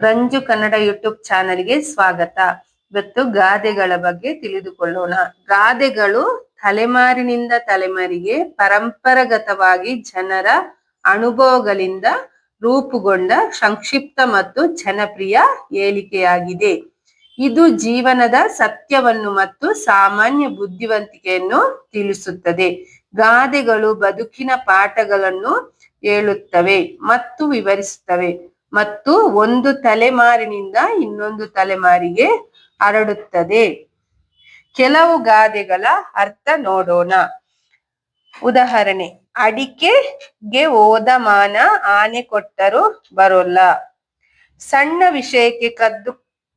Ranju Kannada YouTube ಚಾನಲ್ಗೆ ಸ್ವಾಗತ. ಇವತ್ತು ಗಾದೆಗಳ ಬಗ್ಗೆ ತಿಳಿದುಕೊಳ್ಳೋಣ. ಗಾದೆಗಳು ತಲೆಮಾರಿನಿಂದ ತಲೆಮಾರಿಗೆ ಪರಂಪರಾಗತವಾಗಿ ಜನರ ಅನುಭವಗಳಿಂದ ರೂಪುಗೊಂಡ ಸಂಕ್ಷಿಪ್ತ ಮತ್ತು ಜನಪ್ರಿಯ ಹೇಳಿಕೆಯಾಗಿದೆ ಇದು ಜೀವನದ ಸತ್ಯವನ್ನು ಮತ್ತು ಸಾಮಾನ್ಯ ಬುದ್ಧಿವಂತಿಕೆಯನ್ನು ತಿಳಿಸುತ್ತದೆ. ಗಾದೆಗಳು ಬದುಕಿನ ಪಾಠಗಳನ್ನು ಹೇಳುತ್ತವೆ ಮತ್ತು ವಿವರಿಸುತ್ತವೆ. ಮತ್ತು ಒಂದು ತಲೆಮಾರಿನಿಂದ ಇನ್ನೊಂದು ತಲೆಮಾರಿಗೆ ಹರಡುತ್ತದೆ. ಕೆಲವು ಗಾದೆಗಳ ಅರ್ಥ ನೋಡೋಣ. ಉದಾಹರಣೆ, ಅಡಿಕೆಗೆ ಹೋದ ಮಾನ ಆನೆ ಕೊಟ್ಟರು ಬರೋಲ್ಲ. ಸಣ್ಣ ವಿಷಯಕ್ಕೆ ಕದ್ದು,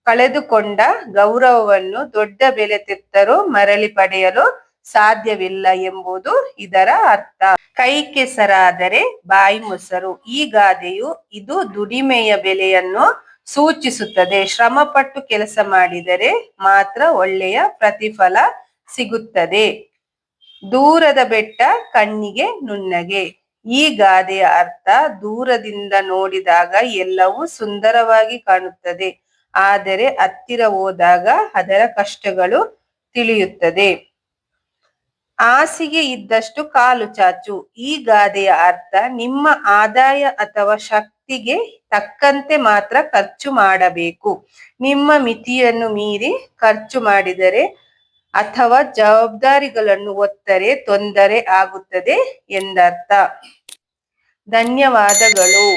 ಕಳೆದುಕೊಂಡ ಗೌರವವನ್ನು ದೊಡ್ಡ ಬೆಲೆ ತೆತ್ತರೂ ಮರಳಿ ಪಡೆಯಲು ಸಾಧ್ಯವಿಲ್ಲ ಎಂಬುದು ಇದರ ಅರ್ಥ. ಕೈ ಕೆಸರಾದರೆ ಬಾಯಿ ಮೊಸರು. ಈ ಗಾದೆಯು ಇದು ದುಡಿಮೆಯ ಬೆಲೆಯನ್ನು ಸೂಚಿಸುತ್ತದೆ. ಶ್ರಮಪಟ್ಟು ಕೆಲಸ ಮಾಡಿದರೆ ಮಾತ್ರ ಒಳ್ಳೆಯ ಪ್ರತಿಫಲ ಸಿಗುತ್ತದೆ. ದೂರದ ಬೆಟ್ಟ ಕಣ್ಣಿಗೆ ನುಣ್ಣಗೆ. ಈ ಗಾದೆಯ ಅರ್ಥ ದೂರದಿಂದ ನೋಡಿದಾಗ ಎಲ್ಲವೂ ಸುಂದರವಾಗಿ ಕಾಣುತ್ತದೆ. ಆದರೆ ಹತ್ತಿರ ಹೋದಾಗ ಅದರ ಕಷ್ಟಗಳು ತಿಳಿಯುತ್ತದೆ. ಹಾಸಿಗೆ ಇದ್ದಷ್ಟು ಕಾಲು ಚಾಚು. ಈ ಗಾದೆಯ ಅರ್ಥ ನಿಮ್ಮ ಆದಾಯ ಅಥವಾ ಶಕ್ತಿಗೆ ತಕ್ಕಂತೆ ಮಾತ್ರ ಖರ್ಚು ಮಾಡಬೇಕು. ನಿಮ್ಮ ಮಿತಿಯನ್ನು ಮೀರಿ ಖರ್ಚು ಮಾಡಿದರೆ ಅಥವಾ ಜವಾಬ್ದಾರಿಗಳನ್ನು ಒತ್ತರೆ ತೊಂದರೆ ಆಗುತ್ತದೆ ಎಂದರ್ಥ. ಧನ್ಯವಾದಗಳು.